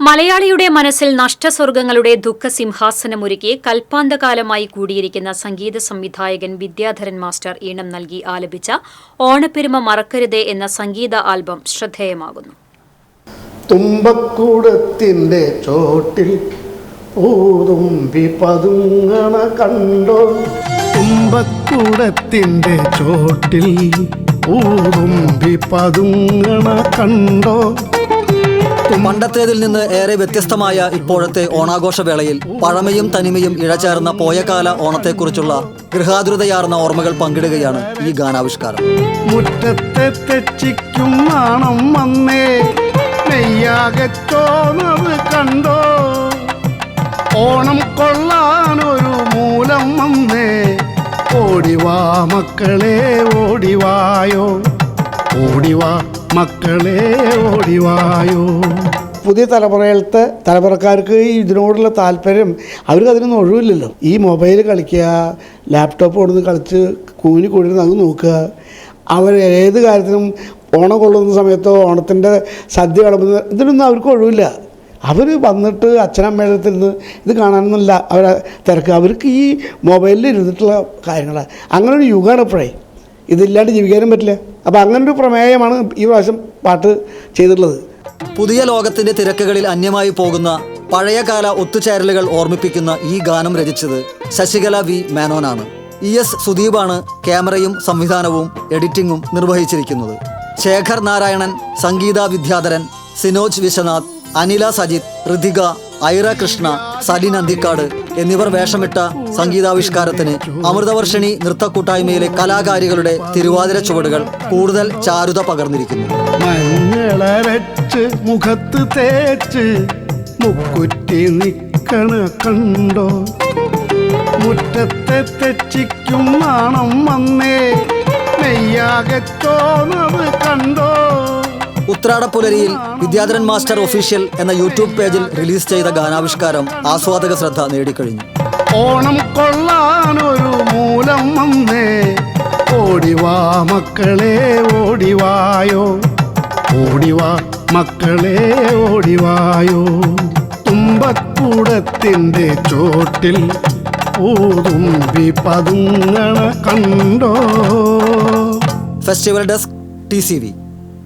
മലയാളിയുടെ മനസ്സിൽ നഷ്ടസ്വർഗങ്ങളുടെ ദുഃഖസിംഹാസനമൊരുക്കി കൽപ്പാന്തകാലമായി കൂടിയിരിക്കുന്ന സംഗീത സംവിധായകൻ വിദ്യാധരൻ മാസ്റ്റർ ഈണം നൽകി ആലപിച്ച ഓണപ്പെരുമ മറക്കരുതേ എന്ന സംഗീത ആൽബം ശ്രദ്ധേയമാകുന്നു. തുമ്പക്കൂടത്തിന്റെ ചോട്ടിൽ പൂതുമ്പി പതുങ്ങണ കണ്ടോ? തുമ്പക്കൂടത്തിന്റെ ചോട്ടിൽ പൂതുമ്പി പതുങ്ങണ കണ്ടോ? പണ്ടത്തേതിൽ നിന്ന് ഏറെ വ്യത്യസ്തമായ ഇപ്പോഴത്തെ ഓണാഘോഷവേളയിൽ പഴമയും തനിമയും ഇഴചേർന്ന പോയകാല ഓണത്തെക്കുറിച്ചുള്ള ഗൃഹാതുരതയാർന്ന ഓർമ്മകൾ പങ്കിടുകയാണ് ഈ ഗാനാവിഷ്കാരം. മുറ്റത്തെ തെച്ചിക്കും കണ്ടോ? ഓണം കൊള്ളാനൊരു മൂലം വന്നേ ഓടിവാ മക്കളെ ഓടിവായോ ഓടിവാ മക്കളെ ഓടിവായോ. പുതിയ തലമുറയിലത്തെ തലമുറക്കാർക്ക് ഇതിനോടുള്ള താല്പര്യം അവർക്ക് അതിനൊന്നും ഒഴിവില്ലല്ലോ. ഈ മൊബൈൽ കളിക്കുക ലാപ്ടോപ്പ് കൊടുത്ത് കളിച്ച് കൂനി കൂടി അത് നോക്കുക. അവർ ഏത് കാര്യത്തിനും ഓണം കൊള്ളുന്ന സമയത്തോ ഓണത്തിന്റെ സദ്യ വിളമ്പുന്ന ഇതിനൊന്നും അവർക്ക് ഒഴിവില്ല. അവർ വന്നിട്ട് അച്ഛനമ്മയുടെ നിന്ന് ഇത് കാണാനൊന്നുമില്ല. അവരെ തിരക്ക്. അവർക്ക് ഈ മൊബൈലിൽ ഇരുന്നിട്ടുള്ള കാര്യങ്ങളാണ് അങ്ങനെ ഒരു യുഗമാണ് ഇപ്പോഴേ. ഇതില്ലാണ്ട് ജീവിക്കാനും പറ്റില്ല. അപ്പോൾ അങ്ങനെ ഒരു പ്രമേയമാണ് ഈ പ്രാവശ്യം പാട്ട് ചെയ്തിട്ടുള്ളത്. പുതിയ ലോകത്തിന്റെ തിരക്കുകളിൽ അന്യമായി പോകുന്ന പഴയകാല ഒത്തുചേരലുകൾ ഓർമ്മിപ്പിക്കുന്ന ഈ ഗാനം രചിച്ചത് ശശികല വി മേനോനാണ്. ഇ എസ് സുദീപാണ് ക്യാമറയും സംവിധാനവും എഡിറ്റിംഗും നിർവഹിച്ചിരിക്കുന്നത്. ശേഖർ നാരായണൻ സംഗീത വിദ്യാധരൻ സിനോജ് വിശ്വനാഥ് അനില സജിത് ഋതിക ഐറ കൃഷ്ണ സലിൻ അന്തിക്കാട് എന്നിവർ വേഷമിട്ട സംഗീതാവിഷ്കാരത്തിന് അമൃതവർഷിണി നൃത്തക്കൂട്ടായ്മയിലെ കലാകാരികളുടെ തിരുവാതിര ചുവടുകൾ കൂടുതൽ ചാരുത പകർന്നിരിക്കുന്നു. മുഖത്ത് തേച്ച് മുക്കുറ്റി കണ്ടോ? മുറ്റത്തെ തെച്ചിക്കും വന്നേ നെയ്യാകത്തോന്നത് കണ്ടോ? ഉത്രാടപ്പുലരിയിൽ വിദ്യാധരൻ മാസ്റ്റർ ഒഫീഷ്യൽ എന്ന യൂട്യൂബ് പേജിൽ റിലീസ് ചെയ്ത ഗാനാവിഷ്കാരം ആസ്വാദക ശ്രദ്ധ നേടിക്കഴിഞ്ഞു. ഓണം കൊള്ളാനൊരു മൂലം വന്നേ. ഓടിവാ മക്കളെ ഓടിവായോ ഓടിവാ മക്കളെ ഓടിവായോ തുമ്പക്കൂടത്തിന്റെ ചോട്ടിൽ പൂതുമ്പി പതുങ്ങണ കണ്ടോ? Festival desk T C V.